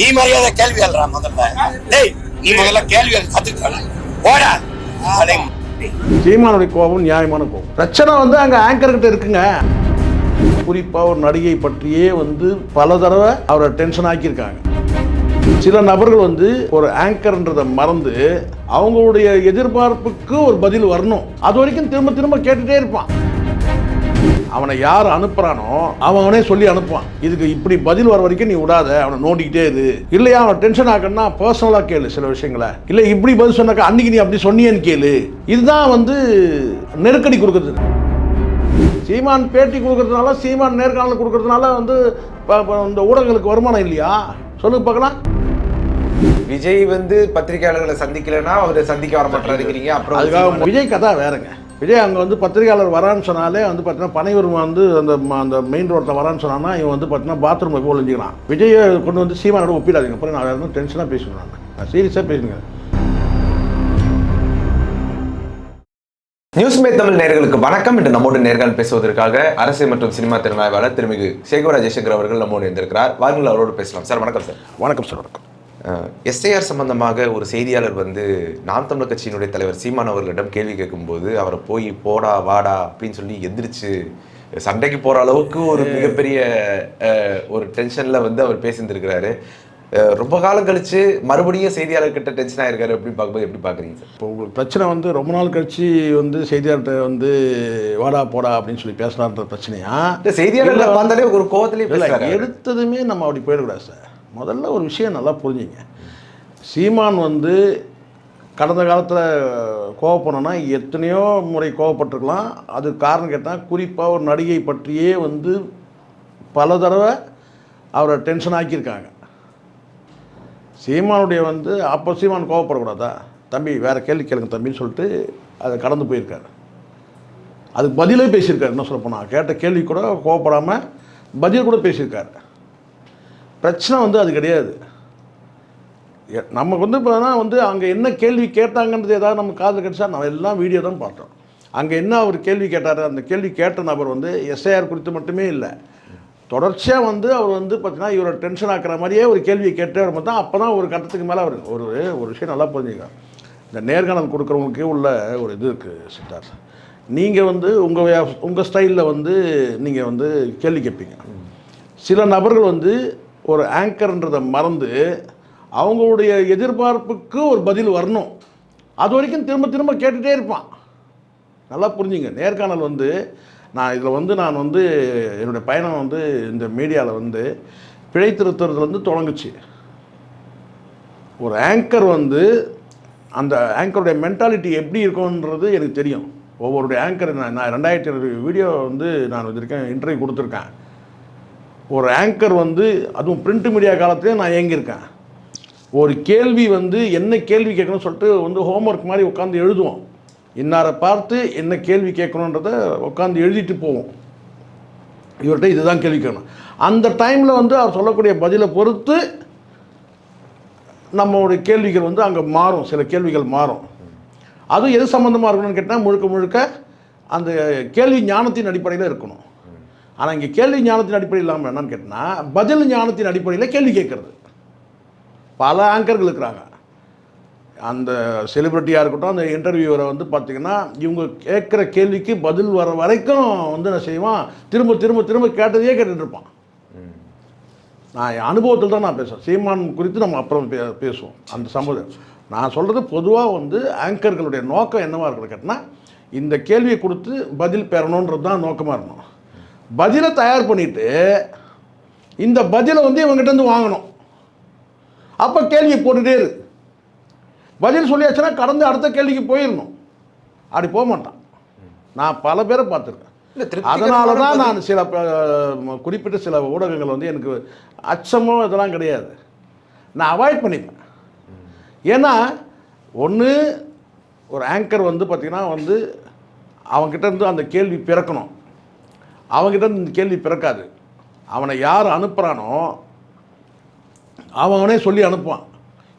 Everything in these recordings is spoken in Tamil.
நீ மரியாதை கேள்வி எழுறா முதல்ல. டேய் நீ முதல்ல கேள்வி கத்துக்கல அடே. சீமானுடைய கோபம் நியாயமான கோபம். பிரச்சனை வந்து அங்கே ஆங்கர்கிட்ட இருக்குங்க. குறிப்பாக ஒரு நடிகை பற்றியே வந்து பல தடவை அவரை டென்ஷன் ஆக்கியிருக்காங்க. சில நபர்கள் வந்து ஒரு ஆங்கர்ன்றதை மறந்து அவங்களுடைய எதிர்பார்ப்புக்கு ஒரு பதில் வரணும். அது வரைக்கும் திரும்ப திரும்ப கேட்டுட்டே இருப்பான். அவனை யார் அனுப்புறானோ அவன் சொல்லி அனுப்புவான். இதுக்கு இப்படி பதில் வர வரைக்கும் நீ விடாத அவனை நோண்டிக்கிட்டே இரு. இல்லையா அவனை டென்ஷன் ஆக்கணும்னா பர்சனலாக கேளு சில விஷயங்களை. இல்லை இப்படி பதில் சொன்னாக்கா அன்னைக்கு நீ அப்படி சொன்னியேன்னு கேளு. இதுதான் வந்து நெருக்கடி கொடுக்குறது. சீமான் பேட்டி கொடுக்கறதுனால சீமான் நேர்காணல் கொடுக்கறதுனால வந்து இந்த ஊடகங்களுக்கு வருமானம் இல்லையா? சொல்லுங்க பார்க்கலாம். விஜய் வந்து பத்திரிகையாளர்களை சந்திக்கலைன்னா அவர் சந்திக்க வர மாட்டாருக்கிறீங்க அப்புறம் அதுக்காக விஜய் கதை வேறங்க. விஜய் அங்கே வந்து பத்திரிகையாளர் வரான்னு சொன்னாலே வந்து பார்த்தீங்கன்னா பனையூர் வந்து அந்த ம- அந்த மெயின் ரோட்டில் வரான்னு சொன்னான்னா இவன் வந்து பார்த்தீங்கன்னா பாத்ரூம் போய் ஒளிஞ்சிக்கிறான். விஜயை கொண்டு வந்து சீமானோட ஒப்பிடாதீங்க. அப்புறம் நான் வேறு டென்ஷனாக பேசுவேன் நான். சீரியஸாக பேசுங்க. நியூஸ் மே தமிழ் நேயர்களுக்கு வணக்கம். என்று நம்மோடு நேர்காணல் பேசுவதற்காக அரசு மற்றும் சினிமா திறனாய்வாளர் திருமிகு சேகவரா ஜெயசங்கர் அவர்கள் நம்மோடு இருந்திருக்கிறார் வாருங்கள் அவரோடு பேசலாம். சார் வணக்கம் சார். வணக்கம் சார். வணக்கம். எஸ்ஐஆர் சம்பந்தமாக ஒரு செய்தியாளர் வந்து நாம் தமிழர் கட்சியினுடைய தலைவர் சீமான் அவர்களிடம் கேள்வி கேட்கும்போது அவரை போய் போடா வாடா அப்படின்னு சொல்லி எந்திரிச்சு சண்டைக்கு போற அளவுக்கு ஒரு மிகப்பெரிய ஒரு டென்ஷன்ல வந்து அவர் பேசியிருந்திருக்கிறாரு. ரொம்ப காலம் கழிச்சு மறுபடியும் செய்தியாளர்கிட்ட டென்ஷன் ஆயிருக்காரு அப்படின்னு பார்க்கும்போது எப்படி பாக்குறீங்க சார்? இப்போ உங்களுக்கு பிரச்சனை வந்து ரொம்ப நாள் கழிச்சு வந்து செய்தியாளர்கிட்ட வந்து வாடா போடா அப்படின்னு சொல்லி பேசலான்ற பிரச்சனையா? இந்த செய்தியாளர்களை இல்ல, பார்த்தாலே ஒரு அவரு. எடுத்ததுமே நம்ம அப்படி போயிடக்கூடாது சார். முதல்ல ஒரு விஷயம் நல்லா புரிஞ்சுங்க. சீமான் வந்து கடந்த காலத்தில் கோவப்படணும்னா எத்தனையோ முறை கோவப்பட்டிருக்கலாம். அது காரணம் கேட்டால் குறிப்பாக ஒரு நடிகை பற்றியே வந்து பல தடவை அவரை டென்ஷன் ஆக்கியிருக்காங்க. சீமானுடைய வந்து அப்போ சீமான் கோவப்படக்கூடாதா? தம்பி வேறு கேள்வி கேளுங்க தம்பின்னு சொல்லிட்டு அதை கடந்து போயிருக்காரு. அதுக்கு பதிலே பேசியிருக்காரு. என்ன சொல்ல போனால் கேட்ட கேள்வி கூட கோவப்படாமல் பதில் கூட பேசியிருக்காரு. பிரச்சனை வந்து அது கிடையாது. எ- நமக்கு வந்து இப்போனா வந்து அங்கே என்ன கேள்வி கேட்டாங்கன்றது ஏதாவது நம்ம காதில் கிடைச்சா நம்ம எல்லாம் வீடியோ தான் பார்த்தோம். அங்கே என்ன அவர் கேள்வி கேட்டார்? அந்த கேள்வி கேட்ட நபர் வந்து எஸ்ஐஆர் குறித்து மட்டுமே இல்லை. தொடர்ச்சியாக வந்து அவர் வந்து பார்த்தீங்கன்னா இவரை டென்ஷன் ஆக்குற மாதிரியே ஒரு கேள்வியை கேட்டே வரும்போது தான் அப்போ தான் ஒரு கட்டத்துக்கு மேலே அவர் ஒரு ஒரு விஷயம் நல்லா புரிஞ்சுக்க இந்த நேர்காணல் கொடுக்குறவங்களுக்கே உள்ள ஒரு இது இருக்குது சித்தார் நீங்கள் வந்து உங்கள் உங்கள் ஸ்டைலில் வந்து நீங்கள் வந்து கேள்வி கேட்பீங்க. சில நபர்கள் வந்து ஒரு ஆங்கர்ன்றதை மறந்து அவங்களுடைய எதிர்பார்ப்புக்கு ஒரு பதில் வரணும். அது வரைக்கும் திரும்ப திரும்ப கேட்டுகிட்டே இருப்பான். நல்லா புரிஞ்சுங்க. நேர்காணல் வந்து நான் இதில் வந்து நான் வந்து என்னுடைய பயணம் வந்து இந்த மீடியாவில் வந்து பிழை திருத்துறதுலேருந்து தொடங்குச்சு. ஒரு ஆங்கர் வந்து அந்த ஆங்கருடைய மென்டாலிட்டி எப்படி இருக்கும்ன்றது எனக்கு தெரியும். ஒவ்வொருடைய ஆங்கர் நான் நான் ரெண்டாயிரத்தி இருபது வீடியோ வந்து நான் வச்சுருக்கேன் இன்டர்வியூ கொடுத்துருக்கேன். ஒரு ஆங்கர் வந்து அதுவும் பிரிண்ட் மீடியா காலத்துலேயே நான் இயங்கியிருக்கேன். ஒரு கேள்வி வந்து என்ன கேள்வி கேட்கணும்னு சொல்லிட்டு வந்து ஹோம்ஒர்க் மாதிரி உட்காந்து எழுதுவோம். இன்னாரை பார்த்து என்ன கேள்வி கேட்கணுன்றத உட்காந்து எழுதிட்டு போவோம். இவர்கிட்ட இதுதான் கேள்வி கேட்கணும். அந்த டைமில் வந்து அவர் சொல்லக்கூடிய பதிலை பொறுத்து நம்மளுடைய கேள்விகள் வந்து அங்கே மாறும். சில கேள்விகள் மாறும். அதுவும் எது சம்மந்தமாக இருக்கணும்னு கேட்டால் முழுக்க முழுக்க அந்த கேள்வி ஞானத்தின் அடிப்படையில் இருக்கணும். ஆனால் இங்கே கேள்வி ஞானத்தின் அடிப்படையில் இல்லாமல் என்னன்னு கேட்டால் பதில் ஞானத்தின் அடிப்படையில் கேள்வி கேட்குறது. பல ஆங்கர்கள் இருக்கிறாங்க. அந்த செலிப்ரிட்டியாக இருக்கட்டும் அந்த இன்டர்வியூவரை வந்து பார்த்திங்கன்னா இவங்க கேட்குற கேள்விக்கு பதில் வர வரைக்கும் வந்து என்ன செய்வான்? திரும்ப திரும்ப திரும்ப கேட்டதையே கேட்டுட்டு நான் என் அனுபவத்தில் தான் நான் பேசுகிறேன் சீமான் குறித்து நம்ம அப்புறம் பே பேசுவோம். அந்த சம்பவம் நான் சொல்கிறது பொதுவாக வந்து ஆங்கர்களுடைய நோக்கம் என்னவாக இருக்கிறது கேட்டால் இந்த கேள்வியை கொடுத்து பதில் பெறணுன்றது தான் நோக்கமாக இருக்கணும். பதிலை தயார் பண்ணிவிட்டு இந்த பதிலை வந்து இவங்ககிட்ட வாங்கணும். அப்போ கேள்வியை போட்டுட்டே இரு. பதில் சொல்லியாச்சுன்னா கடந்து அடுத்த கேள்விக்கு போயிடணும் அப்படி போக மாட்டான். நான் பல பேரை பார்த்துருக்கேன். அதனால தான். நான் சில குறிப்பிட்ட சில ஊடகங்கள் வந்து எனக்கு அச்சமோ இதெல்லாம் கிடையாது. நான் அவாய்ட் பண்ணிப்பேன். ஏன்னா ஒன்று ஒரு ஆங்கர் வந்து பார்த்திங்கன்னா வந்து அவன்கிட்ட இருந்து அந்த கேள்வி பிறக்கணும். அவன்கிட்ட இந்த கேள்வி பிறக்காது. அவனை யார் அனுப்புகிறானோ அவன் அவனே சொல்லி அனுப்புவான்.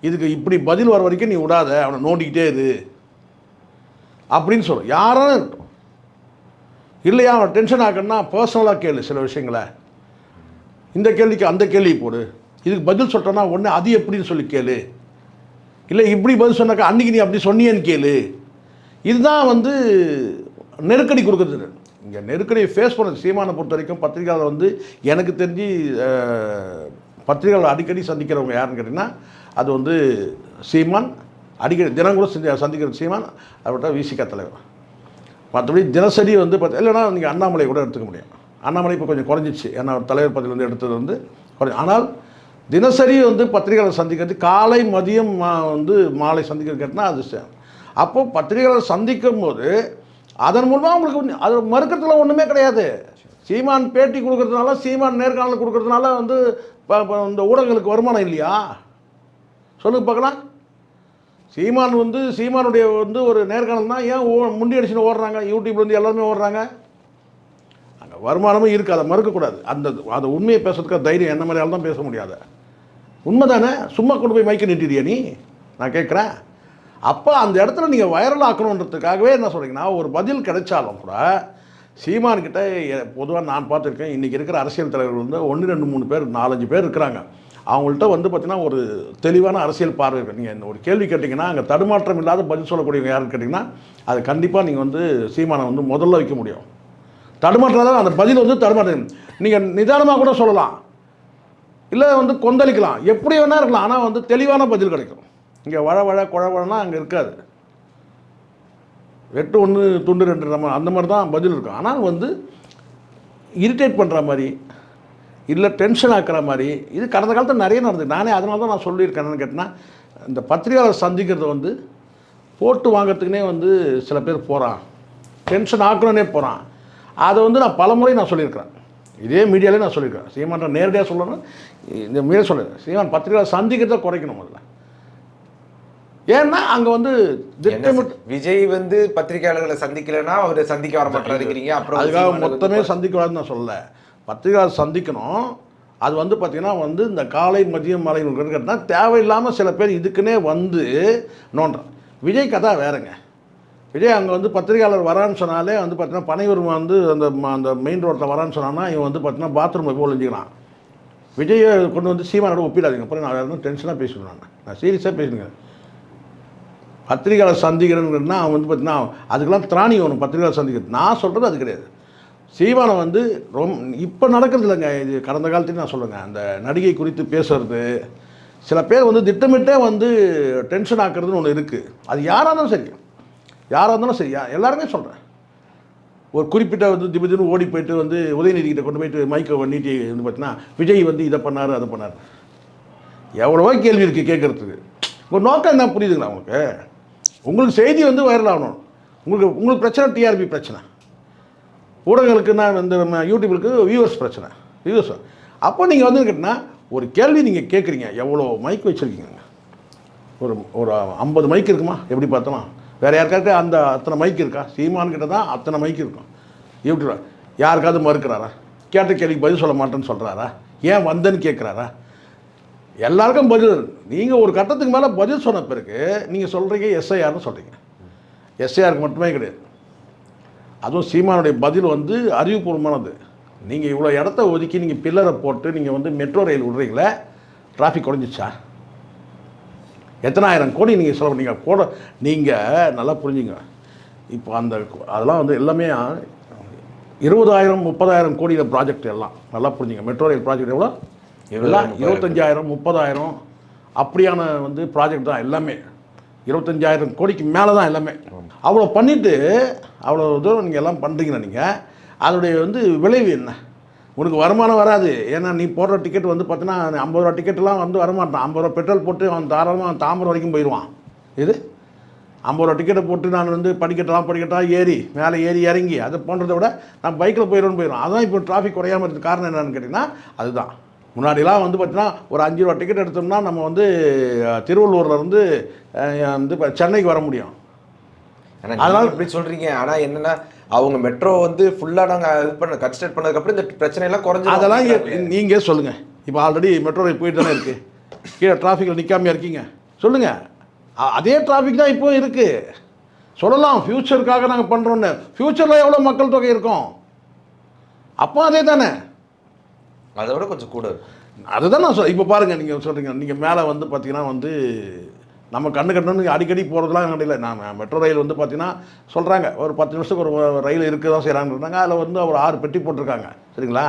இதுக்கு இப்படி பதில் வர வரைக்கும் நீ விடாத அவனை நோண்டிக்கிட்டே இரு. அப்படின்னு சொல்லும் யாராலும் இருக்கட்டும். இல்லையா அவன் டென்ஷன் ஆகணுன்னா பர்சனலாக கேளு சில விஷயங்களை. இந்த கேள்விக்கு அந்த கேள்வி போடு. இதுக்கு பதில் சொல்கிறனா உடனே அது எப்படின்னு சொல்லி கேளு. இல்லை இப்படி பதில் சொன்னாக்கா அன்றைக்கி நீ அப்படி சொன்னியேன்னு கேளு. இதுதான் வந்து நெருக்கடி கொடுக்குறது. இங்கே நெருக்கடியை ஃபேஸ் பண்ண சீமானை பொறுத்த வரைக்கும் பத்திரிகையாளர் வந்து எனக்கு தெரிஞ்சு பத்திரிகையாளர் அடிக்கடி சந்திக்கிறவங்க யாருன்னு கேட்டிங்கன்னா அது வந்து சீமான் அடிக்கடி தினம் கூட சந்தி சந்திக்கிற சீமான் அவர்கிட்ட விசிக தலைவர். மற்றபடி தினசரி வந்து பார்த்து இல்லைன்னா நீங்கள் அண்ணாமலை கூட எடுத்துக்க முடியும். அண்ணாமலை இப்போ கொஞ்சம் குறைஞ்சிச்சு ஏன்னா தலைவர் பதவியில் வந்து எடுத்தது வந்து குறைஞ்சி ஆனால் தினசரி வந்து பத்திரிகையாளர் சந்திக்கிறது காலை மதியம் மா- வந்து மாலை சந்திக்கிறது கேட்டால் அது சே- பத்திரிகையாளர் சந்திக்கும் போது அதன் மூலமாக உங்களுக்கு அது மறுக்கிறதுல ஒன்றுமே கிடையாது. சீமான் பேட்டி கொடுக்கறதுனால சீமான் நேர்காணல் கொடுக்கறதுனால வந்து இப்போ இந்த ஊடகங்களுக்கு வருமானம் இல்லையா? சொல்லுங்க பார்க்கலாம். சீமான் வந்து சீமானுடைய வந்து ஒரு நேர்காணல்னா ஏன் ஓ முண்டி அடிச்சுன்னு ஓடுறாங்க? யூடியூப்லேருந்து எல்லாருமே ஓடுறாங்க. அங்கே வருமானமும் இருக்குது அதை மறுக்கக்கூடாது அந்த அதை உண்மையை பேசுறதுக்கு தைரியம். என்ன மாதிரியால தான் பேச முடியாது. உண்மை தானே சும்மா கொண்டு போய் மைக்க நீட்டிடியா நீ? நான் கேட்குறேன். அப்போ அந்த இடத்துல நீங்கள் வைரல் ஆக்கணுன்றதுக்காகவே என்ன சொல்கிறீங்கன்னா ஒரு பதில் கிடைச்சாலும் கூட சீமான்கிட்ட பொதுவாக நான் பார்த்துருக்கேன் இன்றைக்கி இருக்கிற அரசியல் தலைவர்கள் வந்து ஒன்று ரெண்டு மூணு பேர் நாலஞ்சு பேர் இருக்கிறாங்க. அவங்கள்ட்ட வந்து பார்த்தீங்கன்னா ஒரு தெளிவான அரசியல் பார்வை இருக்குது நீங்கள் ஒரு கேள்வி கேட்டிங்கன்னா அங்கே தடுமாற்றம் இல்லாத பதில் சொல்லக்கூடியவங்க யாருன்னு கேட்டிங்கன்னா அது கண்டிப்பாக நீங்கள் வந்து சீமானை வந்து முதல்ல வைக்க முடியும். தடுமாற்றம் அந்த பதில் வந்து தடுமாற்றம். நீங்கள் நிதானமாக கூட சொல்லலாம். இல்லை வந்து கொந்தளிக்கலாம். எப்படி வேணா இருக்கலாம். ஆனால் வந்து தெளிவான பதில் கிடைக்கும். இங்கே வழ வழ குழ அங்கே இருக்காது. வெட்டு ஒன்று துண்டு ரெண்டு நம்ம அந்த மாதிரி தான் பதில் இருக்கும். ஆனால் வந்து இரிட்டேட் பண்ணுற மாதிரி இல்லை டென்ஷன் ஆக்கிற மாதிரி இது கடந்த காலத்தில் நிறைய நடந்தது. நானே அதனால தான் நான் சொல்லியிருக்கேன். கேட்டினா இந்த பத்திரிகையாளர் சந்திக்கிறத வந்து போட்டு வாங்கிறதுக்குனே வந்து சில பேர் போகிறான் டென்ஷன் ஆக்கணுன்னே போகிறான் அதை வந்து நான் பலமுறை நான் சொல்லியிருக்கிறேன். இதே மீடியாலே நான் சொல்லியிருக்கேன் சீமான் நேரடியாக சொல்லணும். இந்த மீடியா சொல்லுங்கள் சீமான் பத்திரிகையாளர் சந்திக்கிறத குறைக்கணும் முதல்ல. ஏன்னா அங்கே வந்து திட்டமிட்டு விஜய் வந்து பத்திரிகையாளர்களை சந்திக்கலைன்னா அவர் சந்திக்க வர மாட்டாருங்கிறீங்க அப்புறம் அதுக்காக மொத்தமே சந்திக்கூடாதுன்னு நான் சொல்லல. பத்திரிகையாளர் சந்திக்கணும். அது வந்து பார்த்திங்கன்னா வந்து இந்த காலை மதியம் மாலை கேட்டால் தேவையில்லாமல் சில பேர் இதுக்குன்னே வந்து நோண்டுறான். விஜய் கதை வேறங்க. விஜய் அங்கே வந்து பத்திரிகையாளர் வரான்னு சொன்னாலே வந்து பார்த்தீங்கன்னா பனையூர் வந்து அந்த அந்த மெயின் ரோட்டில் வரான்னு சொன்னான்னா இவன் வந்து பார்த்தீங்கன்னா பாத்ரூமில் போய் ஒழிஞ்சிக்கிறான் விஜயை கொண்டு வந்து சீமானோட ஒப்பிடாதீங்க. அப்புறம் நான் வேறு டென்ஷனாக பேசிடுவேன் நான். நான் சீரியஸாக பேசுங்க பத்திரிகையாளர் சந்திக்கிறேன்னா அவன் வந்து பார்த்தீங்கன்னா அதுக்கெல்லாம் திராணி வேணும் பத்திரிகையாளர் சந்திக்கிறது நான் சொல்கிறது அது கிடையாது. சீமானை வந்து ரொம் இப்போ நடக்கிறது இல்லைங்க இது கடந்த காலத்துலையும் நான் சொல்லுங்க அந்த நடிகை குறித்து பேசுறது சில பேர் வந்து திட்டமிட்டே வந்து டென்ஷன் ஆக்குறதுன்னு ஒன்று இருக்குது அது யாராக இருந்தாலும் சரி. யாராக இருந்தாலும் சரி. எல்லாருமே சொல்கிறேன் ஒரு குறிப்பிட்ட வந்து திடீர்னு ஓடி போயிட்டு வந்து உதயநிதி கிட்ட கொண்டு போயிட்டு மைக்கை நீட்டி வந்து பார்த்தீங்கன்னா விஜய் வந்து இதை பண்ணார் அதை பண்ணார். எவ்வளவோ கேள்வி இருக்குது கேட்குறதுக்கு உங்கள் நோக்கம் என்ன? புரியுதுங்களா உங்களுக்கு? உங்களுக்கு செய்தி வந்து வைரல் ஆகணும். உங்களுக்கு உங்களுக்கு பிரச்சனை டிஆர்பி பிரச்சனை. ஊடகங்களுக்கு நான் இந்த நம்ம யூடியூபுக்கு வியூவர்ஸ் பிரச்சனை. வியூவர்ஸ் அப்போ நீங்கள் வந்து கேட்டிங்கன்னா ஒரு கேள்வி நீங்கள் கேட்குறீங்க. எவ்வளோ மைக் வச்சுருக்கீங்க? ஒரு ஒரு ஐம்பது மைக் இருக்குமா? எப்படி பார்த்தோமா? வேறு யாருக்காவது அந்த அத்தனை மைக் இருக்கா? சீமான்கிட்ட தான் அத்தனை மைக் இருக்கும். யூடியூப் யாருக்காவது மறுக்கிறாரா? கேட்ட கேள்விக்கு பதில் சொல்ல மாட்டேன்னு சொல்கிறாரா ஏன் வந்தேன்னு கேட்குறாரா? எல்லாருக்கும் பதில் நீங்கள் ஒரு கட்டத்துக்கு மேலே பதில் சொன்ன பிறகு நீங்கள் சொல்கிறீங்க எஸ்ஐஆர்னு சொல்கிறீங்க எஸ்ஐஆருக்கு மட்டுமே கிடையாது. அதுவும் சீமானுடைய பதில் வந்து அறிவுபூர்வமானது. நீங்கள் இவ்வளோ இடத்த ஒதுக்கி நீங்கள் பில்லரை போட்டு நீங்கள் வந்து மெட்ரோ ரயில் விடுறீங்களே டிராஃபிக் குறைஞ்சிச்சா? எத்தனாயிரம் கோடி நீங்கள் செலவு நீங்கள் கூட நீங்கள் நல்லா புரிஞ்சுங்க. இப்போ அந்த அதெல்லாம் வந்து எல்லாமே இருபதாயிரம் முப்பதாயிரம் கோடியில் ப்ராஜெக்ட் எல்லாம். நல்லா புரிஞ்சுங்க. மெட்ரோ ரயில் ப்ராஜெக்ட் எவ்வளோ? எல்லாம் இருபத்தஞ்சாயிரம் முப்பதாயிரம் அப்படியான வந்து ப்ராஜெக்ட் தான் எல்லாமே. இருபத்தஞ்சாயிரம் கோடிக்கு மேலே தான் எல்லாமே. அவ்வளோ பண்ணிவிட்டு அவ்வளோ தூரம் நீங்கள் எல்லாம் பண்ணுறீங்கன்னா நீங்கள் அதனுடைய வந்து விளைவு என்ன? உனக்கு வருமானம் வராது. ஏன்னா நீ போடுற டிக்கெட் வந்து பார்த்தீங்கன்னா ஐம்பது ரூபா டிக்கெட்லாம் வந்து வரமாட்டான். ஐம்பது ரூபா பெட்ரோல் போட்டு அவன் தாராளமாக தாம்பரம் வரைக்கும் போயிடுவான். இது ஐம்பது ரூபா டிக்கெட்டை போட்டு நான் வந்து படிக்கட்டெல்லாம் படிக்கட்டாக ஏறி மேலே ஏறி இறங்கி அதை போன்றதை விட நான் பைக்கில் போயிடுவேன்னு போயிடும் அதான் இப்போ டிராஃபிக் குறையாமல் இருக்கிறது காரணம் என்னன்னு கேட்டிங்கன்னா அதுதான். முன்னாடிலாம் வந்து பார்த்தீங்கன்னா ஒரு அஞ்சு ரூபா டிக்கெட் எடுத்தோம்னா நம்ம வந்து அஹ், திருவள்ளூர்ல இருந்து அஹ், வந்து இப்போ சென்னைக்கு வர முடியும். அதனால- இப்படி சொல்றீங்க. ஆனா என்னன்னா அவங்க மெட்ரோ வந்து ஃபுல்லா நாங்க இது பண்ண கன்ஸ்ட்ரக்ட் பண்ணதுக்கு அப்புறம் இந்த பிரச்சனை எல்லாம் குறைஞ்சு அதெல்லாம் நீங்கள் சொல்லுங்கள் இப்போ ஆல்ரெடி மெட்ரோ போயிட்டு தானே இருக்குது கீழே டிராஃபிக்கில் நிற்காமையா இருக்கீங்க? சொல்லுங்கள் அதே டிராஃபிக் தான் இப்போ இருக்குது சொல்லலாம் ஃப்யூச்சருக்காக நாங்கள் பண்ணுறோன்னு ஃப்யூச்சரில் எவ்வளோ மக்கள் தொகை இருக்கும்? அப்போ அதே தானே. அதை விட கொஞ்சம் கூட அதுதான் நான் சொல் இப்போ பாருங்கள் நீங்கள் சொல்கிறீங்க நீங்கள் மேலே வந்து பார்த்தீங்கன்னா வந்து நம்ம கண்ணு கட்டணும் அடிக்கடி போகிறதுலாம் என்கிட்ட இல்லை. நான் மெட்ரோ ரயில் வந்து பார்த்தீங்கன்னா சொல்கிறாங்க ஒரு பத்து நிமிஷத்துக்கு ஒரு ரயில் இருக்க தான் செய்கிறாங்கன்றாங்க அதில் வந்து ஒரு ஆறு பெட்டி போட்டிருக்காங்க சரிங்களா?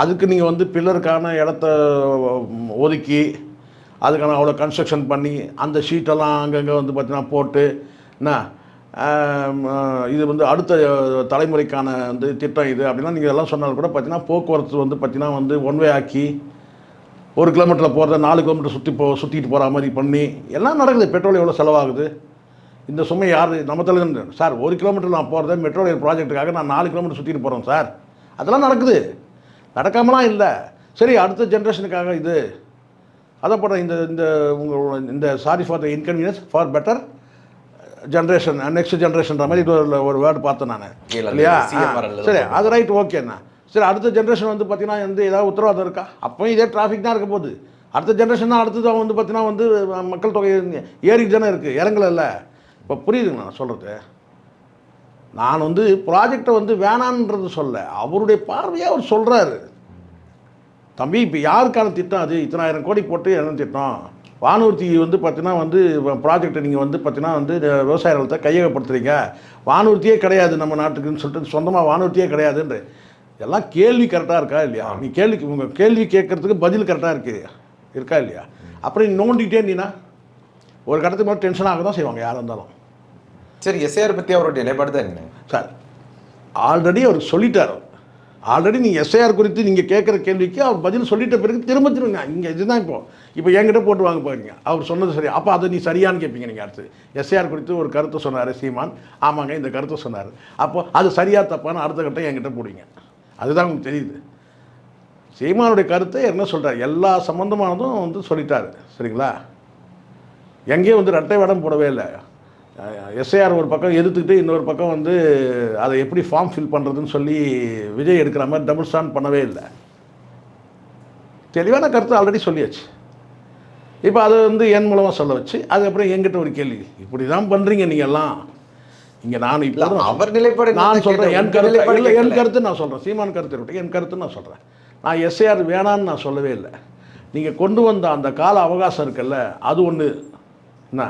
அதுக்கு நீங்கள் வந்து பில்லருக்கான இடத்த ஒதுக்கி அதுக்கான அவ்வளோ கன்ஸ்ட்ரக்ஷன் பண்ணி அந்த ஷீட்டெல்லாம் அங்கங்கே வந்து பார்த்தீங்கன்னா போட்டு என்ன? இது வந்து அடுத்த தலைமுறைக்கான வந்து திட்டம் இது அப்படின்னா நீங்கள் எல்லாம் சொன்னாலும் கூட பார்த்தீங்கன்னா போக்குவரத்து வந்து பார்த்தீங்கன்னா வந்து ஒன் வே ஆக்கி ஒரு கிலோமீட்டரில் போகிறத நாலு கிலோமீட்டர் சுற்றி போ சுற்றிட்டு போகிற மாதிரி பண்ணி எல்லாம் நடக்குது. பெட்ரோல் எவ்வளோ செலவாகுது? இந்த சுமை யார்? நம்ம தலைவர் சார் ஒரு கிலோமீட்டர் நான் போகிறத மெட்ரோ ரயில் ப்ராஜெக்ட்டுக்காக நான் நாலு கிலோமீட்டர் சுற்றிட்டு போகிறோம் சார். அதெல்லாம் நடக்குது. நடக்காமலாம் இல்லை. சரி அடுத்த ஜென்ரேஷனுக்காக இது. அதை போட இந்த இந்த உங்களோட இந்த sorry for the inconvenience for better generation next ஜென்ரேஷன்ற மாதிரி ஒரு வேர்டு பார்த்தேன் நான். இல்லையா? சரி அது ரைட் ஓகேண்ணா சரி அடுத்த ஜென்ரேஷன் வந்து பார்த்தீங்கன்னா வந்து ஏதாவது உத்தரவாதம் இருக்கா? அப்போயும் இதே டிராஃபிக் தான் இருக்க போகுது. அடுத்த ஜென்ரேஷன் தான் அடுத்தது வந்து பார்த்தீங்கன்னா வந்து மக்கள் தொகை ஏறிட்டு தானே இருக்குது இறங்கல இப்போ புரியுதுங்க நான் சொல்கிறது நான் வந்து ப்ராஜெக்டை வந்து வேணான்றது சொல்ல அவருடைய பார்வையை அவர் சொல்கிறாரு தம்பி இப்போ யாருக்கான திட்டம் அது? இத்தனாயிரம் கோடி போட்டு என்ன திட்டம்? வானூர்த்தி வந்து பார்த்தீங்கன்னா வந்து ப்ராஜெக்டை நீங்கள் வந்து பார்த்தீங்கன்னா வந்து விவசாய நிலத்தை கையகப்படுத்துறீங்க. வானூர்த்தியே கிடையாது நம்ம நாட்டுக்குன்னு சொல்லிட்டு சொந்தமாக வானூர்த்தியே கிடையாதுன்ற. எல்லாம் கேள்வி கரெக்டாக இருக்கா இல்லையா? நீ கேள்வி உங்கள் கேள்வி கேட்கறதுக்கு பதில் கரெக்டாக இருக்கு. இருக்கா இல்லையா? அப்புறம் நீ நோண்டிகிட்டே இருந்தீங்கன்னா ஒரு கட்டத்துக்கு மேலே டென்ஷன் ஆக தான் செய்வாங்க யாராக இருந்தாலும் சரி எஸ்ஐஆர் பத்தி அவருடைய நிலைப்பாடு தான் என்ன? சார் ஆல்ரெடி அவர் சொல்லிட்டார். ஆல்ரெடி நீங்கள் எஸ்ஐஆர் குறித்து நீங்கள் கேட்குற கேள்விக்கு அவர் பதில் சொல்லிட்ட பிறகு திரும்ப திரும்ப இங்கே இதுதான் இப்போ. இப்போ என்கிட்ட போட்டு வாங்க பாருங்க அவர் சொன்னது சரி அப்போ அதை நீ சரியான்னு கேட்பீங்க நீங்கள் அடுத்து. எஸ்ஐஆர் குறித்து ஒரு கருத்தை சொன்னார் சீமான். ஆமாங்க இந்த கருத்தை சொன்னார். அப்போ அது சரியாக தப்பான்னு அடுத்த கட்டம் என்கிட்ட போடுவீங்க அதுதான் உங்களுக்கு தெரியுது. சீமானுடைய கருத்தை என்ன சொல்கிறார் எல்லா சம்மந்தமானதும் வந்து சொல்லிட்டார். சரிங்களா? எங்கேயும் வந்து ரெட்டை வடம் போடவே இல்லை. எஸ்ஐஆர் ஒரு பக்கம் எதிர்த்துக்கிட்டு இன்னொரு பக்கம் வந்து அதை எப்படி ஃபார்ம் ஃபில் பண்ணுறதுன்னு சொல்லி விஜய் எடுக்கிற மாதிரி டபுள் ஸ்டாண்ட் பண்ணவே இல்லை. தெளிவான கருத்து ஆல்ரெடி சொல்லியாச்சு. இப்போ அதை வந்து என் மூலமாக சொல்ல வச்சு அதுக்கப்புறம் என்கிட்ட ஒரு கேள்வி. இப்படி தான் பண்ணுறீங்க நீங்கள் எல்லாம். இங்கே நான் இப்போ அவர் நிலைப்பாடு நான் சொல்கிறேன். என் கருத்து இல்லை என். கருத்து நான் சொல்கிறேன் சீமான் கருத்து இருக்கட்டும் என் கருத்து நான் சொல்கிறேன் நான் எஸ்ஏஆர் வேணான்னு நான் சொல்லவே இல்லை. நீங்கள் கொண்டு வந்த அந்த கால அவகாசம் இருக்குல்ல அது ஒன்று என்ன?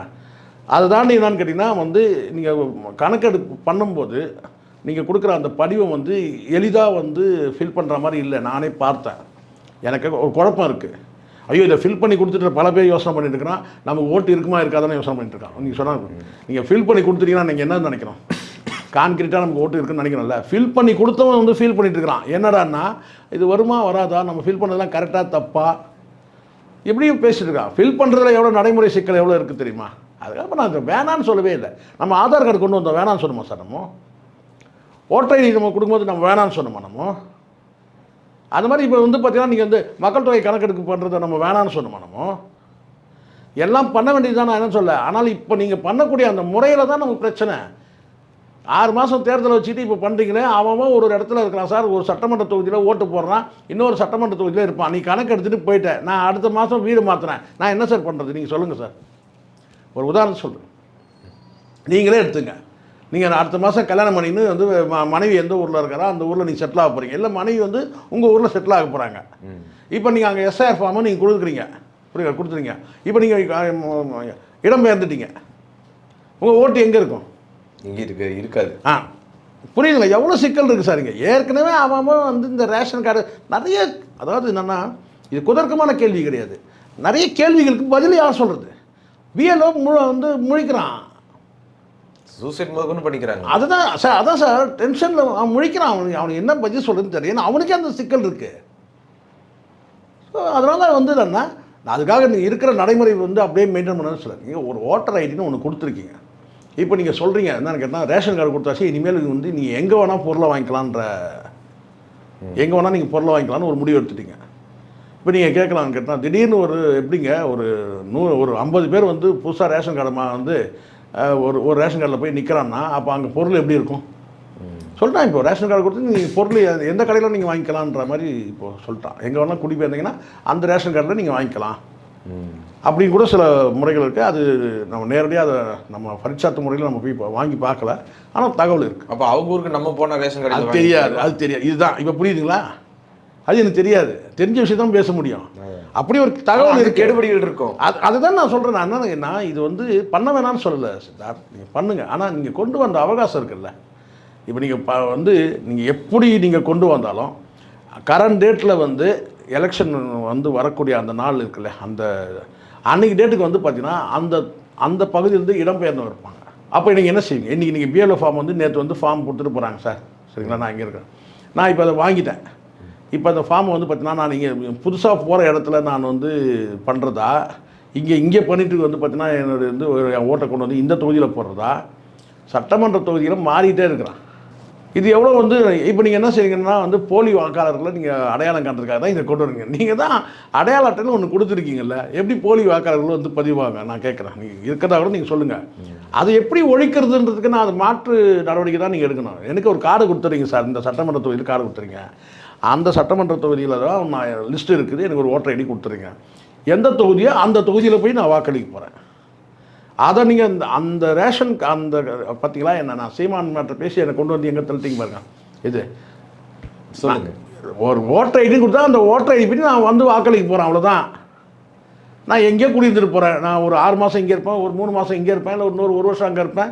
அதை தாண்டி என்னன்னு கேட்டிங்கன்னா வந்து நீங்கள் கணக்கெடுப்பு பண்ணும்போது நீங்கள் கொடுக்குற அந்த படிவம் வந்து எளிதாக வந்து ஃபில் பண்ணுற மாதிரி இல்லை. நானே பார்த்தேன். எனக்கு ஒரு குழப்பம் இருக்குது ஐயோ இதை ஃபில் பண்ணி கொடுத்துட்டு பல பேர் யோசனை பண்ணிட்டு இருக்கிறான். நமக்கு ஓட்டு இருக்குமா இருக்காதானே யோசனை பண்ணிட்டு இருக்கான். நீங்கள் சொன்னாங்க நீங்கள் ஃபில் பண்ணி கொடுத்துட்டீங்கன்னா நீங்கள் என்ன நினைக்கிறோம்? கான்கிரீட்டாக நமக்கு ஓட்டு இருக்குன்னு நினைக்கணும்ல ஃபில் பண்ணி கொடுத்தவன் வந்து ஃபீல் பண்ணிட்டு இருக்கிறான். என்னடான்னா இது வருமா வராதா? நம்ம ஃபில் பண்ணதெல்லாம் கரெக்டாக தப்பா? எப்படியும் பேசிட்டு இருக்கான். ஃபில் பண்ணுறதுல எவ்வளோ நடைமுறை சிக்கல் எவ்வளோ இருக்குது தெரியுமா? அதுக்காக நான் வேணான்னு சொல்லவே இல்லை. நம்ம ஆதார் கார்டு கொண்டு வந்தோம். வேணான்னு சொன்னோமா சார் நம்ம? ஓட்டர் ஐடி நம்ம கொடுக்கும்போது நம்ம வேணான்னு சொன்னோமா நம்ம? அது மாதிரி இப்போ வந்து பார்த்தீங்கன்னா நீங்கள் வந்து மக்கள் தொகை கணக்கெடுப்பு பண்ணுறதை நம்ம வேணான்னு சொன்னோமா நம்ம? எல்லாம் பண்ண வேண்டியது நான் என்ன சொல்ல ஆனால் இப்போ நீங்கள் பண்ணக்கூடிய அந்த முறையில் தான் நமக்கு பிரச்சனை. ஆறு மாதம் தேர்தலை வச்சுட்டு இப்போ பண்ணுறீங்களே அவன் ஒரு ஒரு இடத்துல இருக்கிறான் சார் ஒரு சட்டமன்ற தொகுதியில் ஓட்டு போடுறான் இன்னொரு சட்டமன்ற தொகுதியில் இருப்பான் நீ கணக்கு எடுத்துகிட்டு போயிட்டேன் நான் அடுத்த மாதம் வீடு மாற்றுறேன் நான் என்ன சார் பண்ணுறது நீங்கள் சொல்லுங்கள் சார். ஒரு உதாரணம் சொல்கிறேன் நீங்களே எடுத்துங்க. நீங்கள் அடுத்த மாதம் கல்யாணம் பண்ணின்னு வந்து மனைவி எந்த ஊரில் இருக்கிறா அந்த ஊரில் நீங்கள் செட்டில் ஆக போகிறீங்க இல்லை மனைவி வந்து உங்கள் ஊரில் செட்டில் ஆக போகிறாங்க இப்போ நீங்கள் அங்கே எஸ்ஆர் ஃபார்மை நீங்கள் கொடுக்குறீங்க. புரியுங்க கொடுத்துறீங்க இப்போ நீங்கள் இடம் பெயர்ந்துட்டீங்க. உங்கள் ஓட்டு எங்கே இருக்கும்? இங்க இருக்கு இருக்காது. ஆ. புரியுதுங்களா? எவ்வளோ சிக்கல் இருக்குது சார் இங்கே. ஏற்கனவே அவன் அவன் வந்து இந்த ரேஷன் கார்டு நிறைய அதாவது என்னென்னா இது குதர்க்கமான கேள்வி கிடையாது. நிறைய கேள்விகளுக்கு பதில் யார் சொல்கிறது பிஎல்ஓ முழு வந்து முழிக்கிறான். சூசைட் முதற்கொண்டு பண்ணிக்கிறாங்க அதுதான் சார் அதான் சார் டென்ஷனில் அவன் முழிக்கிறான். அவனுக்கு அவனுக்கு என்ன பதில் சொல்கிறதுன்னு தெரியும் ஏன்னா அவனுக்கே அந்த சிக்கல் இருக்குது ஸோ அதனால் வந்து என்னன்னா நான் அதுக்காக நீங்கள் இருக்கிற நடைமுறை வந்து அப்படியே மெயின்டைன் பண்ணணும்னு சொல்ல நீங்கள் ஒரு ஓட்டர் ஐடின்னு ஒன்று கொடுத்துருக்கீங்க. இப்போ நீங்கள் சொல்கிறீங்க என்னன்னு கேட்டால் ரேஷன் கார்டு கொடுத்தாச்சு இனிமேல் வந்து நீங்கள் எங்கே வேணால் பொருளை வாங்கிக்கலான்ற எங்கே வேணால் நீங்கள் பொருளை வாங்கிக்கலாம்னு ஒரு முடிவு எடுத்துட்டீங்க. இப்போ நீங்கள் கேட்கலாம்னு கேட்டால் திடீர்னு ஒரு எப்படிங்க ஒரு நூ ஒரு ஐம்பது பேர் வந்து புதுசாக ரேஷன் கார்டு வந்து ஒரு ஒரு ரேஷன் கார்டில் போய் நிற்கிறான்னா அப்போ அங்கே பொருள் எப்படி இருக்கும்? சொல்லிட்டான் இப்போ ரேஷன் கார்டு கொடுத்து நீங்கள் பொருள் எந்த கடையில் நீங்கள் வாங்கிக்கலான்ற மாதிரி இப்போ சொல்லிட்டான் எங்கே வேணால் குடிபெயர்ந்தீங்கன்னா அந்த ரேஷன் கார்டில் நீங்கள் வாங்கிக்கலாம். அப்படின்னு கூட சில முறைகள் இருக்குது அது நம்ம நேரடியாக அதை நம்ம பரிச்சாத்து முறையில் நம்ம போய் வாங்கி பார்க்கல. ஆனால் தகவல் இருக்குது அப்ப அவங்க ஊருக்கு நம்ம போன ரேஷன் அது கடையில் தெரியாது அது தெரியாது. இதுதான். இப்போ புரியுதுங்களா? அது எனக்கு தெரியாது. தெரிஞ்ச விஷயம் தான் பேச முடியும். அப்படி ஒரு தகவல் இருக்கு. கெடுபிடிகள் இருக்கும். அது அதுதான் நான் சொல்கிறேன் நான் நான் இது வந்து பண்ண வேணாம்னு சொல்லலை சித்தார்த். நீங்கள் பண்ணுங்கள் ஆனால் நீங்கள் கொண்டு வந்த அவகாசம் இருக்குல்ல. இப்போ நீங்கள் ப வந்து நீங்கள் எப்படி நீங்கள் கொண்டு வந்தாலும் கரண்ட் டேட்டில் வந்து எலெக்ஷன் வந்து வரக்கூடிய அந்த நாள் இருக்குல்ல அந்த அன்னைக்கு டேட்டுக்கு வந்து பார்த்தீங்கன்னா அந்த அந்த பகுதியிலேருந்து இடம்பெயர்ந்தவங்க இருப்பாங்க. அப்போ நீங்கள் என்ன செய்வீங்க? இன்றைக்கி நீங்கள் பிஎல்ஓ ஃபார்ம் வந்து நேற்று வந்து ஃபார்ம் கொடுத்துட்டு போகிறாங்க சார். சரிங்களா? நான் இங்கே இருக்கேன். நான் இப்போ அதை வாங்கிட்டேன். இப்போ அந்த ஃபார்ம் வந்து பார்த்தீங்கன்னா நான் இங்கே புதுசாக போகிற இடத்துல நான் வந்து பண்ணுறதா இங்கே இங்கே பண்ணிட்டு வந்து பார்த்தீங்கன்னா என்னோட வந்து என் ஓட்டை கொண்டு வந்து இந்த தொகுதியில் போடுறதா? சட்டமன்ற தொகுதியில் மாறிட்டே இருக்கிறான். இது எவ்வளோ வந்து இப்போ நீங்கள் என்ன செய்றீங்கன்னா வந்து போலி வாக்காளர்களை நீங்கள் அடையாளம் காட்டுறதுக்காக தான் இதை கொண்டு வரீங்க. நீங்கள் தான் அடையாள அட்டைன்னு ஒன்று கொடுத்துருக்கீங்கல்ல எப்படி போலி வாக்காளர்கள் வந்து பதிவாங்க? நான் கேட்குறேன். நீங்கள் இருக்கிறதா கூட நீங்கள் சொல்லுங்கள் அதை எப்படி ஒழிக்கிறதுன்றதுக்கு நான் அது மாற்று நடவடிக்கை தான் நீங்கள் எடுக்கணும். எனக்கு ஒரு கார்டு கொடுத்துறீங்க சார் இந்த சட்டமன்ற தொகுதியில் கார்டு கொடுத்துறீங்க. அந்த சட்டமன்ற தொகுதியில் தான் நான் லிஸ்ட் இருக்குது. எனக்கு ஒரு ஓட்டர் ஐடி கொடுத்துறீங்க எந்த தொகுதியோ அந்த தொகுதியில் போய் நான் வாக்களிக்க போகிறேன் அதை நீங்கள் அந்த அந்த ரேஷன் அந்த பார்த்தீங்களா என்ன நான் சீமான் மேட்ட பேசி என்னை கொண்டு வந்து எங்கே தள்ளிட்டீங்க பாருங்க. இது. சொல்லுங்க. ஒரு ஓட்டர் ஐடி கொடுத்தா அந்த ஓட்டர் ஐடி பற்றி நான் வந்து வாக்களிக்க போகிறேன் அவ்வளோதான் நான் எங்கேயோ குடியிருந்துட்டு போகிறேன் நான் ஒரு ஆறு மாதம் இங்கே இருப்பேன் ஒரு மூணு மாதம் இங்கே இருப்பேன் இல்லை ஒரு இன்னொரு ஒரு வருஷம் அங்கே இருப்பேன்.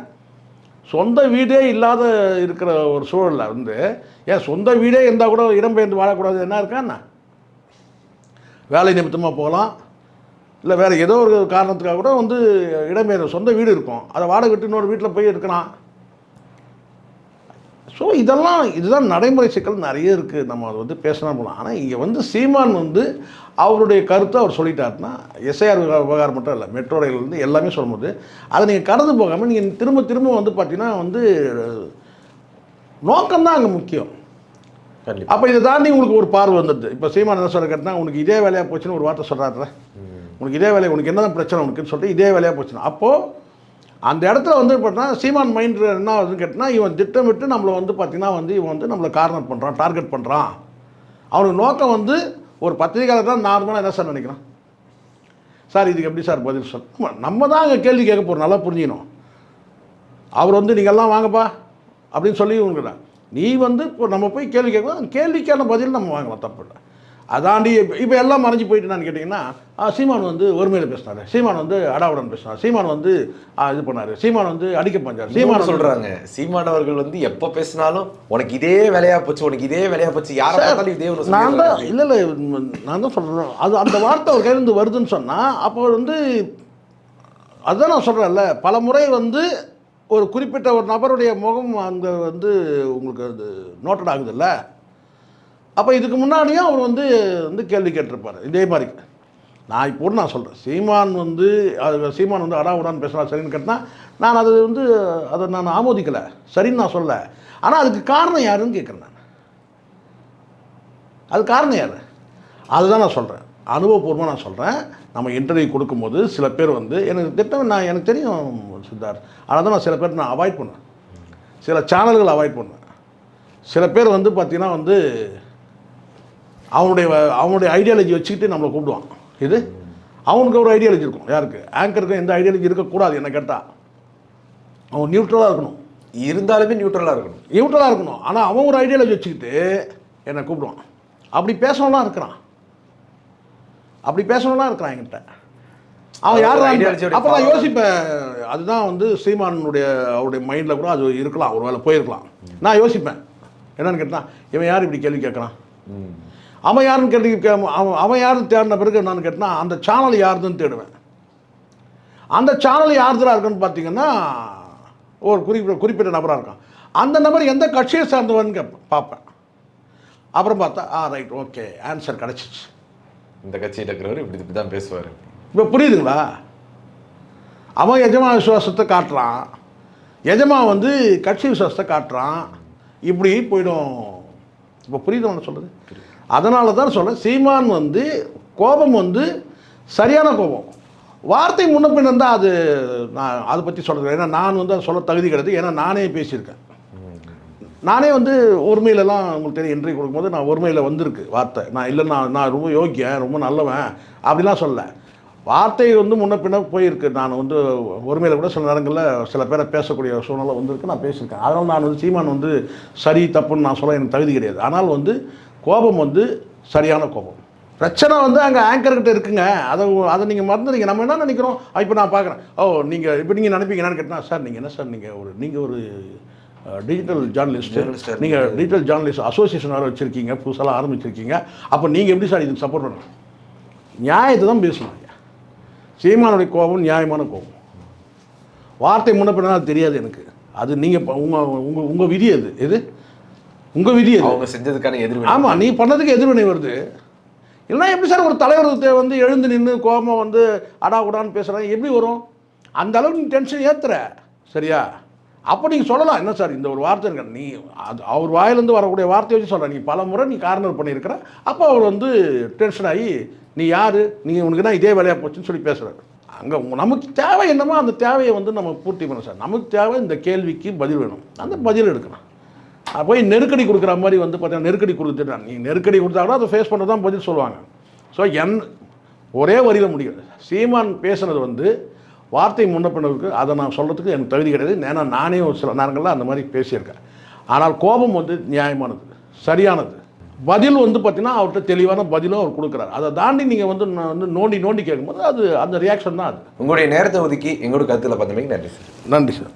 சொந்த வீடே இல்லாத இருக்கிற ஒரு சூழலில் வந்து ஏன் சொந்த வீடே இருந்தால் கூட இடம்பெயர்ந்து வாழக்கூடாது என்ன இருக்கான்னா வேலை நிமித்தமாக போகலாம். இல்லை வேறு ஏதோ ஒரு காரணத்துக்காக கூட வந்து இடம்பெயர் சொந்த வீடு இருக்கும். அதை வாடகை விட்டு இன்னொரு வீட்டில் போய் இருக்கலாம். ஸோ இதெல்லாம் இதுதான் நடைமுறை சிக்கல். நிறைய இருக்குது நம்ம அதை வந்து பேசினா போகலாம் ஆனால் இங்கே வந்து சீமான் வந்து அவருடைய கருத்தை அவர் சொல்லிட்டாருன்னா எஸ்ஐஆர் விவகாரம் மட்டும் இல்லை மெட்ரோ ரயில் வந்து எல்லாமே சொல்லும்போது அதை நீங்கள் கடந்து போகாமல் நீங்கள் திரும்ப திரும்ப வந்து பார்த்தீங்கன்னா வந்து நோக்கம்தான் அங்கே முக்கியம். அப்போ இதை தாண்டி உங்களுக்கு ஒரு பார்வை வந்துடுது. இப்போ சீமான் என்ன சொல்ல கேட்டால் உனக்கு இதே வேலையாக போச்சுன்னு ஒரு வார்த்தை சொல்கிறாருல உனக்கு இதே வேலை உனக்கு என்னதான் பிரச்சனை உனக்குன்னு சொல்லிட்டு இதே வேலையாக போச்சுன்னா. அப்போது அந்த இடத்துல வந்து பார்த்தீங்கன்னா சீமான் மைண்ட் என்ன ஆகுதுன்னு கேட்டால் இவன் திட்டமிட்டு நம்மளை வந்து பார்த்தீங்கன்னா வந்து இவன் வந்து நம்மளை கார்னர் பண்ணுறான் டார்கெட் பண்ணுறான் அவனுக்கு நோக்கம் வந்து ஒரு பத்திரிகையாளர் தான் நார்மலாக என்ன சார் நினைக்கிறான்? சார் இதுக்கு எப்படி சார் பதில் சார் நம்ம தான் அங்கே கேள்வி கேட்க போகிறோம் நல்லா புரிஞ்சுக்கணும். அவர் வந்து நீங்கள்லாம் வாங்கப்பா அப்படின்னு சொல்லி உங்களுக்கு நீ வந்து இப்போ நம்ம போய் கேள்வி கேட்கலாம் கேள்விக்கான பதில் நம்ம வாங்கலாம் தப்பு இல்லை. அதாண்டி இப்போ எல்லாம் மறைஞ்சு போயிட்டு நான் கேட்டிங்கன்னா சீமான் வந்து ஒருமையில் பேசினாரு. சீமான் வந்து அடாவுடன் பேசினார். சீமான் வந்து இது பண்ணார். சீமான் வந்து அடிக்க பஞ்சார் சீமான் சீமான் சொல்கிறார் சொல்றாங்க. சீமானவர்கள் வந்து எப்ப பேசினாலும் உனக்கு இதே வேலையா போச்சு உனக்கு இதே வேலையா போச்சு யார பார்த்தாலும் இதே ஒன்று நான் தான் இல்லை இல்லை நான் தான் சொல்கிறேன் அது அந்த வார்த்தை அவர் கையிலேருந்து வருதுன்னு சொன்னால் அப்போ வந்து அதுதான் நான் சொல்கிறேன்ல பல முறை வந்து ஒரு குறிப்பிட்ட ஒரு நபருடைய முகம் அங்கே வந்து உங்களுக்கு அது நோட்டட் ஆகுதுல்ல. அப்போ இதுக்கு முன்னாடியும் அவர் வந்து வந்து கேள்வி கேட்டிருப்பார். இதே மாதிரி. நான் இப்போ நான் சொல்கிறேன் சீமான் வந்து அது சீமான் வந்து அடா உடான்னு பேசுகிறா சரின்னு கேட்டால் நான் அது வந்து அதை நான் ஆமோதிக்கலை. சரின்னு நான் சொல்ல ஆனால் அதுக்கு காரணம் யாருன்னு கேட்குறேன் நான். அது காரணம் யார்? அதுதான் நான் சொல்கிறேன் அனுபவபூர்வமாக நான் சொல்கிறேன் நம்ம இன்டர்வியூ கொடுக்கும்போது சில பேர் வந்து எனக்கு திட்டம் நான் எனக்கு தெரியும் சித்தார்த். ஆனால் தான் நான் சில பேர் நான் அவாய்ட் பண்ணுவேன். சில சேனல்கள் அவாய்ட் பண்ணுவேன். சில பேர் வந்து பார்த்திங்கன்னா வந்து அவனுடைய அவனுடைய ஐடியாலஜி வச்சுக்கிட்டு நம்மளை கூப்பிடுவான். இது அவனுக்கு ஒரு ஐடியாலஜி இருக்கும். யாருக்கு? ஆங்கருக்கு எந்த ஐடியாலஜி இருக்கக்கூடாது என்ன கேட்டால் அவன் நியூட்ரலாக இருக்கணும். இருந்தாலுமே நியூட்ரலா இருக்கணும். நியூட்ரலாக இருக்கணும். ஆனால் அவன் ஒரு ஐடியாலஜி வச்சுக்கிட்டு என்னை கூப்பிடுவான். அப்படி பேசணும்லாம் இருக்கிறான். அப்படி பேசணும்லாம் இருக்கிறான் என்கிட்ட. அவன் யார் அப்போ நான். யோசிப்பேன். அதுதான் வந்து சீமானுடைய அவருடைய மைண்டில் கூட அது இருக்கலாம். ஒரு வேளை போயிருக்கலாம். நான் யோசிப்பேன். என்னன்னு கேட்டான் இவன் யார் இப்படி கேள்வி கேட்குறான்? அவன் யாருன்னு கேள்வி கே அவன் யாருன்னு தேடின பிறகு என்னன்னு கேட்டால் அந்த சேனல் யாருதுன்னு தேடுவேன். அந்த சேனல் யாருதா இருக்குன்னு பார்த்தீங்கன்னா ஒரு குறிப்பிட்ட குறிப்பிட்ட நபராக இருக்கான். அந்த நபர் எந்த கட்சியை சார்ந்தவன் கேட்பேன் பார்ப்பேன். அப்புறம் பார்த்தா ஆ ரைட் ஓகே ஆன்சர் கிடச்சிச்சு. இந்த கட்சியில் இருக்கிறவர் இப்படி இப்படி தான் பேசுவார். இப்போ புரியுதுங்களா? அவன் எஜமா விசுவாசத்தை காட்டுறான். எஜமா வந்து கட்சி விசுவாசத்தை காட்டுறான். இப்படி போயிடும். இப்போ புரியுது ஒன்று சொல்கிறது அதனால தான் சொல்கிறேன் சீமான் வந்து கோபம் வந்து சரியான கோபம். வார்த்தை முன்ன பின்னர் இருந்தால் அது நான் அதை பற்றி சொல்கிறேன் ஏன்னா நான் வந்து அதை சொல்ல தகுதி கிடையாது. ஏன்னா நானே பேசியிருக்கேன். நானே வந்து ஒருமையிலலாம் உங்களுக்கு தெரியும் என்ட்ரி கொடுக்கும்போது நான் ஒருமையில் வந்திருக்கு வார்த்தை. நான் இல்லை நான் நான் ரொம்ப யோக்கியன் ரொம்ப நல்லவன் அப்படிலாம் சொல்ல வார்த்தை வந்து முன்ன பின்ன போயிருக்கு. நான் வந்து ஒருமையில் கூட சில நேரங்களில் சில பேரை பேசக்கூடிய சூழ்நிலை வந்திருக்கு நான் பேசியிருக்கேன். அதனால் நான் வந்து சீமான் வந்து சரி தப்புன்னு நான் சொல்ல எனக்கு தகுதி கிடையாது. ஆனால் வந்து கோபம் வந்து சரியான கோபம். பிரச்சனை வந்து அங்கே ஆங்கர்கிட்ட இருக்குங்க. அதை அதை நீங்கள் மறந்துடுங்க நம்ம என்ன நினைக்கிறோம்? இப்போ நான் பார்க்குறேன் ஓ நீங்கள் இப்போ நீங்கள் நினைப்பீங்க என்னன்னு கேட்டால் சார் நீங்கள் என்ன சார்? நீங்கள் ஒரு நீங்கள் ஒரு டிஜிட்டல் ஜேர்னலிஸ்ட் நீங்கள் டிஜிட்டல் ஜேர்னலிஸ்ட் அசோசியேஷன் வேறு வச்சுருக்கீங்க. புதுசாக ஆரம்பிச்சிருக்கீங்க. அப்போ நீங்கள் எப்படி சார் இதுக்கு சப்போர்ட் பண்ணணும்? நியாயத்தை தான் பேசணும். சீமானுடைய கோபம் நியாயமான கோபம். வார்த்தை முன்னப்பினா தெரியாது எனக்கு. அது நீங்கள் உங்கள் உங்கள் உங்கள் விதி அது. எது? உங்கள் விதி அது. அவங்க செஞ்சதுக்கான எதிர்வினை. ஆமாம் நீ பண்ணதுக்கு எதிர்வினை வருது. இல்லைன்னா எப்படி சார் ஒரு தலைவர் வந்து எழுந்து நின்று கோபம் வந்து அடா உடான்னு பேசுகிறாங்க எப்படி வரும்? அந்த அளவுக்கு நீ டென்ஷன் ஏற்றுற சரியா? அப்போ நீங்கள் சொல்லலாம். என்ன சார் இந்த ஒரு வார்த்தை இருக்கு. நீ அது அவர் வாயிலேருந்து வரக்கூடிய வார்த்தையை வச்சு சொல்கிறேன் நீ பல முறை நீ கார்னர் பண்ணியிருக்கிற. அப்போ அவர் வந்து டென்ஷன் ஆகி நீ யார்? நீ உனக்கு தான் இதே வேலையாக போச்சுன்னு சொல்லி பேசுகிறாரு அங்கே நமக்கு தேவை என்னமோ அந்த தேவையை வந்து நம்ம பூர்த்தி பண்ணணும் சார். நமக்கு தேவை இந்த கேள்விக்கு பதில் வேணும். அந்த பதில் எடுக்கணும் போய் நெருக்கடி கொடுக்குற மாதிரி வந்து பார்த்தீங்கன்னா நெருக்கடி கொடுத்துட்டான் நீ நெருக்கடி கொடுத்தா கூட அதை ஃபேஸ் பண்ண தான் பதில் சொல்லுவாங்க. ஸோ என் ஒரே வரியில் முடியாது. சீமான் பேசுனது வந்து வார்த்தை முன்னப்பினருக்கு அதை நான் சொல்கிறதுக்கு எனக்கு தகுதி கிடையாது. ஏன்னா நானே ஒரு சில நேரங்களில் அந்த மாதிரி பேசியிருக்கேன். ஆனால் கோபம் வந்து நியாயமானது. சரியானது. பதில் வந்து பார்த்தீங்கன்னா அவர்கிட்ட தெளிவான பதிலும் அவர் கொடுக்குறாரு. அதை தாண்டி நீங்கள் வந்து நான் வந்து நோண்டி நோண்டி கேட்கும்போது அது அந்த ரியாக்ஷன் தான் அது. உங்களுடைய நேரத்தை ஒதுக்கி எங்களோட கருத்துல பார்த்தமைக்கு நன்றி சார். நன்றி சார்.